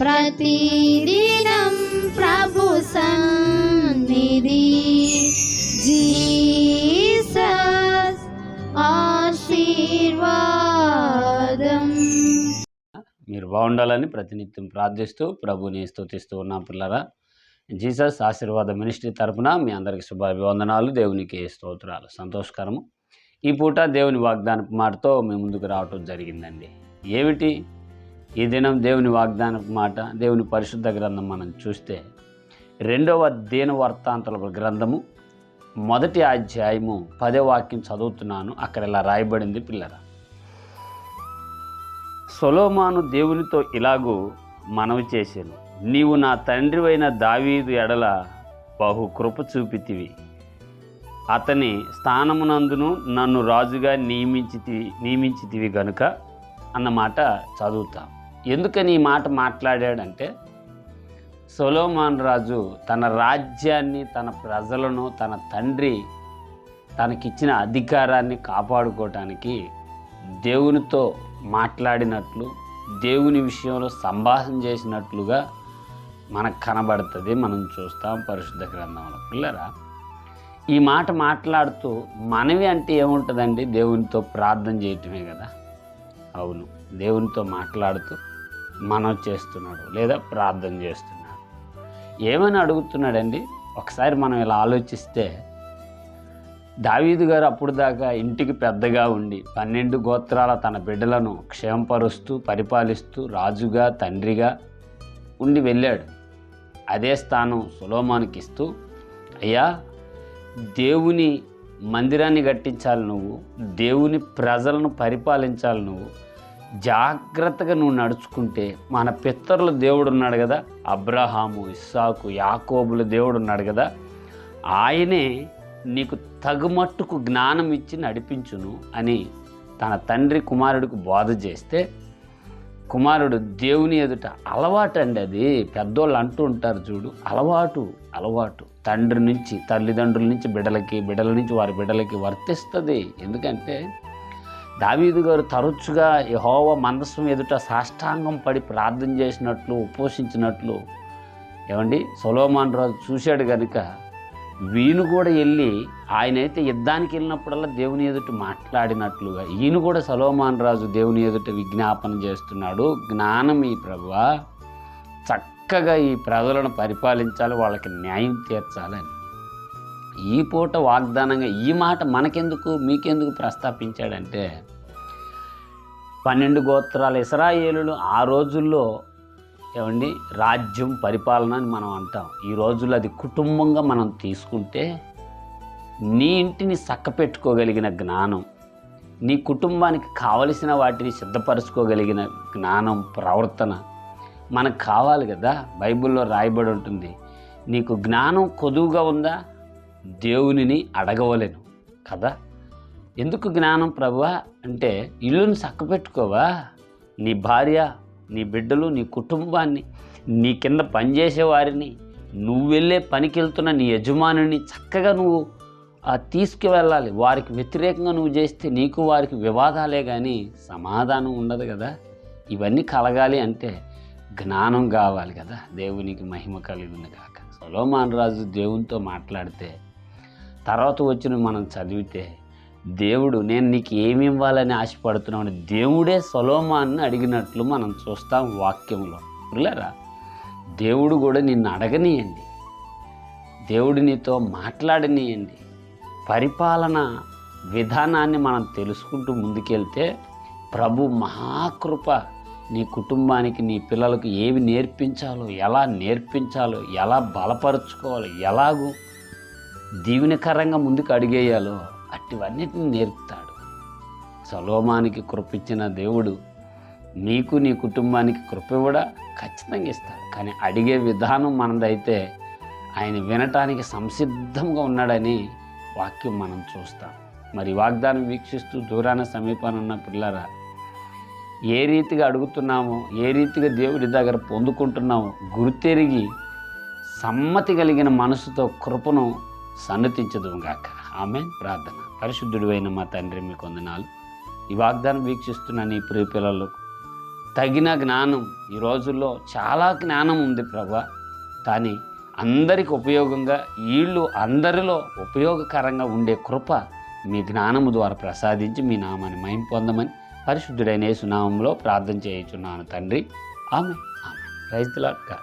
ప్రతిదినం ప్రభు సన్నిధి. జీసస్ ఆశీర్వాదం. మీరు బాగుండాలని ప్రతినిత్యం ప్రార్థిస్తూ ప్రభుని స్తుతిస్తూ ఉన్నాం పిల్లరా. జీసస్ ఆశీర్వాద మినిస్ట్రీ తరపున మీ అందరికి శుభాభివందనాలు దేవునికి స్తోత్రాలు. సంతోషకరము. ఈ పూట దేవుని వాగ్దాన మాటతో మీ ముందుకు రావటం జరిగిందండి. ఏమిటి? ఈ దినం దేవుని వాగ్దానపు మాట దేవుని పరిశుద్ధ గ్రంథం మనం చూస్తే రెండవ దీన వర్తాంతల గ్రంథము మొదటి అధ్యాయము పదే వాక్యం చదువుతున్నాను. అక్కడ ఇలా రాయబడింది పిల్లరా. సొలోమాను దేవునితో ఇలాగూ మనవి చేశాను. నీవు నా తండ్రివైన దావీదు ఎడల బహు కృప చూపితివి. అతని స్థానమునందును నన్ను రాజుగా నియమించి నియమించితివి గనుక అన్నమాట చదువుతాం. ఎందుకని ఈ మాట మాట్లాడాడంటే సొలోమాన్ రాజు తన రాజ్యాన్ని తన ప్రజలను తన తండ్రి తనకిచ్చిన అధికారాన్ని కాపాడుకోవటానికి దేవునితో మాట్లాడినట్లు దేవుని విషయంలో సంభాషణ చేసినట్లుగా మనకు కనబడుతుంది. మనం చూస్తాం పరిశుద్ధ గ్రంథంలో. పిల్లరా ఈ మాట మాట్లాడుతూ మనవి అంటే ఏముంటుందండి? దేవునితో ప్రార్థన చేయటమే కదా. అవును దేవునితో మాట్లాడుతూ మనం చేస్తున్నాడు లేదా ప్రార్థన చేస్తున్నాడు. ఏమని అడుగుతున్నాడండి? ఒకసారి మనం ఇలా ఆలోచిస్తే దావీదు గారు అప్పుడు దాకా ఇంటికి పెద్దగా ఉండి పన్నెండు గోత్రాల తన బిడ్డలను క్షేమపరుస్తూ పరిపాలిస్తూ రాజుగా తండ్రిగా ఉండి వెళ్ళాడు. అదే స్థానం సులోమానికి ఇస్తూ అయ్యా దేవుని మందిరాన్ని కట్టించాలి నువ్వు దేవుని ప్రజలను పరిపాలించాలి నువ్వు జాగ్రత్తగా నువ్వు నడుచుకుంటే మన పిత్తరుల దేవుడు ఉన్నాడు కదా అబ్రహాము ఇస్సాకు యాకోబుల దేవుడు ఉన్నాడు కదా ఆయనే నీకు తగుమట్టుకు జ్ఞానం ఇచ్చి నడిపించును అని తన తండ్రి కుమారుడికి బోధ చేస్తే కుమారుడు దేవుని ఎదుట అలవాటు అండి అది. పెద్దోళ్ళు అంటూ ఉంటారు చూడు అలవాటు అలవాటు. తండ్రి నుంచి తల్లిదండ్రుల నుంచి బిడ్డలకి బిడ్డల నుంచి వారి బిడ్డలకి వర్తిస్తుంది. ఎందుకంటే దావీదు గారు తరచుగా యహోవ మనస్సు ఎదుట సాష్టాంగం పడి ప్రార్థన చేసినట్లు ఉపోషించినట్లు ఏమండి? సొలోమాన్ రాజు చూశాడు కనుక వీణు కూడా వెళ్ళి ఆయనైతే యుద్ధానికి వెళ్ళినప్పుడల్లా దేవుని ఎదుట మాట్లాడినట్లుగా ఈయన కూడా సలోమాన్ రాజు దేవుని ఎదుట విజ్ఞాపన చేస్తున్నాడు. జ్ఞానం ఈ ప్రభువా చక్కగా ఈ ప్రజలను పరిపాలించాలి వాళ్ళకి న్యాయం తీర్చాలని. ఈ పూట వాగ్దానంగా ఈ మాట మనకెందుకు మీకెందుకు ప్రస్తాపించాడంటే పన్నెండు గోత్రాల ఇస్రాయేలులు ఆ రోజుల్లో ఏమండి రాజ్యం పరిపాలన అని మనం అంటాం. ఈ రోజుల్లో అది కుటుంబంగా మనం తీసుకుంటే నీ ఇంటిని చక్కపెట్టుకోగలిగిన జ్ఞానం నీ కుటుంబానికి కావలసిన వాటిని సిద్ధపరచుకోగలిగిన జ్ఞానం ప్రవర్తన మనకు కావాలి కదా. బైబిల్లో రాయబడి ఉంటుంది నీకు జ్ఞానం కొదువుగా ఉందా? దేవునిని అడగవలేను కదా? ఎందుకు జ్ఞానం ప్రభువా? అంటే ఇల్లుని చక్కపెట్టుకోవా? నీ భార్య నీ బిడ్డలు నీ కుటుంబాన్ని నీ కింద పనిచేసే వారిని నువ్వు వెళ్ళే పనికి వెళ్తున్న నీ యజమానిని చక్కగా నువ్వు ఆ, తీసుకువెళ్ళాలి. వారికి వ్యతిరేకంగా నువ్వు చేస్తే నీకు వారికి వివాదాలే కానీ సమాధానం ఉండదు కదా? ఇవన్నీ కలగాలి అంటే జ్ఞానం కావాలి కదా? దేవునికి మహిమ కలిగింది కాక సొలోమాన్ రాజు దేవునితో మాట్లాడితే తర్వాత వచ్చిన మనం చదివితే దేవుడు నేను నీకు ఏమి ఇవ్వాలని ఆశపడుతున్నావు దేవుడే సొలోమాన్ని అడిగినట్లు మనం చూస్తాం వాక్యంలో. పిల్లరా దేవుడు కూడా నిన్ను అడగనీయండి. దేవుడు నీతో మాట్లాడనీయండి. పరిపాలన విధానాన్ని మనం తెలుసుకుంటూ ముందుకెళ్తే ప్రభు మహాకృప నీ కుటుంబానికి నీ పిల్లలకు ఏవి నేర్పించాలో ఎలా నేర్పించాలో ఎలా బలపరుచుకోవాలి ఎలాగూ దీవెనకరంగా ముందుకు అడిగేయాలో అట్టివన్నిటిని నేర్పుతాడు. సలోమానికి కృపించిన దేవుడు నీకు నీ కుటుంబానికి కృప కూడా ఖచ్చితంగా ఇస్తాడు. కానీ అడిగే విధానం మనదైతే ఆయన వినటానికి సంసిద్ధంగా ఉన్నాడని వాక్యం మనం చూస్తాం. మరి వాగ్దానం వీక్షిస్తూ దూరాన సమీపాన ఉన్న పిల్లరా ఏ రీతిగా అడుగుతున్నామో ఏ రీతిగా దేవుడి దగ్గర పొందుకుంటున్నామో గుర్తెరిగి సమ్మతి కలిగిన మనసుతో కృపను సన్నతించదుగాక ఆమె ప్రార్థన. పరిశుద్ధుడు అయిన మా తండ్రి మీ కొందనాలు. ఈ వాగ్దానం వీక్షిస్తున్న నీ ప్రియ పిల్లలకు తగిన జ్ఞానం. ఈ రోజుల్లో చాలా జ్ఞానం ఉంది ప్రభా. కానీ అందరికి ఉపయోగంగా వీళ్ళు అందరిలో ఉపయోగకరంగా ఉండే కృప మీ జ్ఞానము ద్వారా ప్రసాదించి మీ నామాన్ని మయం పొందమని పరిశుద్ధుడైన సునామంలో ప్రార్థన చేయుచున్నాను తండ్రి. ఆమె ఆమె రైతులాగా